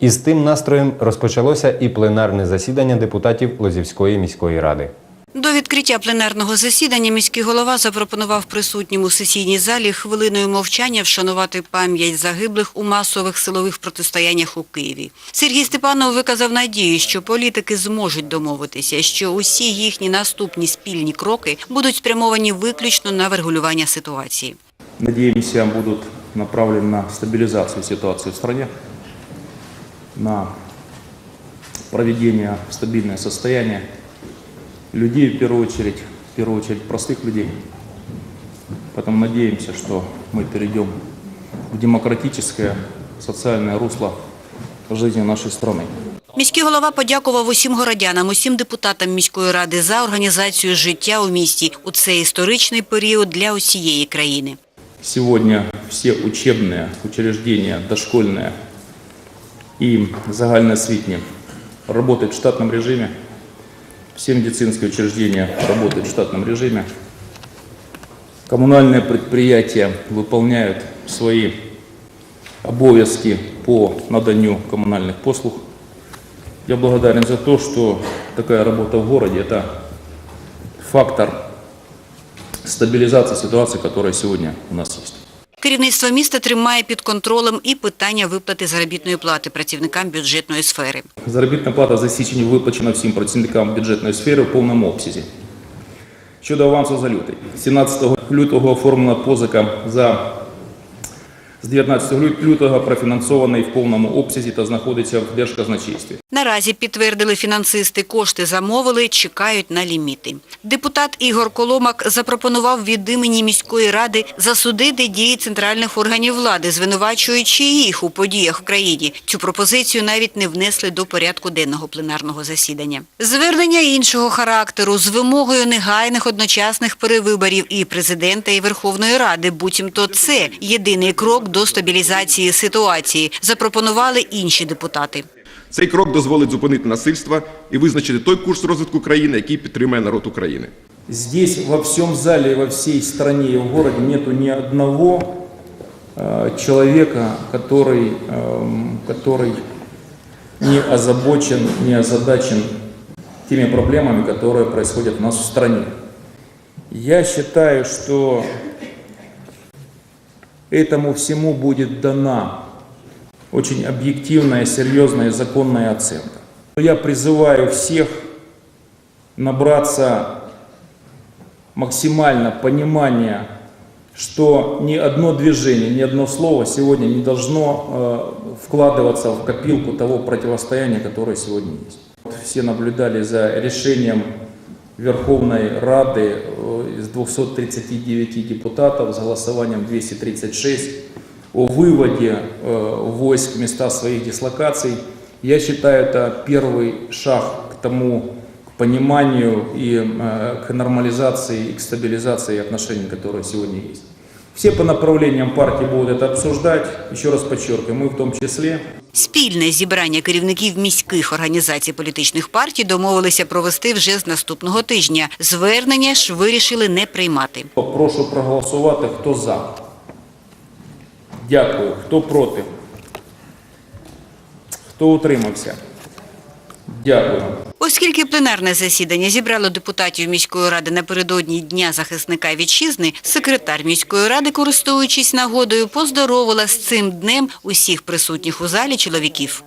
Із тим настроєм розпочалося і пленарне засідання депутатів Лозівської міської ради. До відкриття пленарного засідання міський голова запропонував присутнім у сесійній залі хвилиною мовчання вшанувати пам'ять загиблих у масових силових протистояннях у Києві. Сергій Степанов виказав надію, що політики зможуть домовитися, що усі їхні наступні спільні кроки будуть спрямовані виключно на врегулювання ситуації. Надеемся, будут направлены на стабилизацию ситуации в стране, на проведение в стабильное состояние людей в первую очередь, в первую очередь простых людей. Поэтому надеемся, что мы перейдем в демократическое, социальное русло жизни нашей страны. Міський голова подякував усім городянам, усім депутатам міської ради за організацію життя у місті у цей історичний період для усієї країни. Сегодня все учебные учреждения, дошкольные и загальноосвітні работают в штатном режиме. Все медицинские учреждения работают в штатном режиме. Коммунальные предприятия выполняют свои обовязки по наданию коммунальных послуг. Я благодарен за то, что такая работа в городе – это фактор стабилизации ситуации, которая сегодня у нас есть. Керівництво міста тримає під контролем і питання виплати заробітної плати працівникам бюджетної сфери. Заробітна плата за січень виплачена всім працівникам бюджетної сфери в повному обсязі. Щодо авансу за лютий. 17 лютого оформлена позика за з 19 лютого профінансований в повному обсязі та знаходиться в Держказначействі. Наразі підтвердили фінансисти, кошти замовили, чекають на ліміти. Депутат Ігор Коломак запропонував від імені міської ради засудити дії центральних органів влади, звинувачуючи їх у подіях в країні. Цю пропозицію навіть не внесли до порядку денного пленарного засідання. Звернення іншого характеру з вимогою негайних одночасних перевиборів і президента, і Верховної Ради, буцімто це єдиний крок до стабілізації ситуації, запропонували інші депутати. Цей крок дозволить зупинити насильство і визначити той курс розвитку країни, який підтримує народ України. Здесь во всем зале, во всей стране и в городе нету ни одного э, человека, который, эм, который не озабочен, не озадачен теми проблемами, которые происходят у нас в стране. Я считаю, что этому всему будет дана очень объективная, серьезная законная оценка. Я призываю всех набраться максимально понимания, что ни одно движение, ни одно слово сегодня не должно э, вкладываться в копилку того противостояния, которое сегодня есть. Все наблюдали за решением Верховной Рады э, из 239 депутатов с голосованием 236 о выводе э, войск в места своих дислокаций. Я считаю, это первый шаг к тому, к пониманию и э, к нормализации и к стабилизации отношений, которые сегодня есть. Все по направлениям партии будут это обсуждать. Еще раз подчеркиваю, мы в том числе. Спільне зібрання керівників міських організацій політичних партій домовилися провести вже з наступного тижня. Звернення ж вирішили не приймати. Прошу проголосувати, хто за. Дякую. Хто проти? Хто утримався? Дякую. Оскільки пленарне засідання зібрало депутатів міської ради напередодні Дня захисника вітчизни, секретар міської ради, користуючись нагодою, поздоровила з цим днем усіх присутніх у залі чоловіків.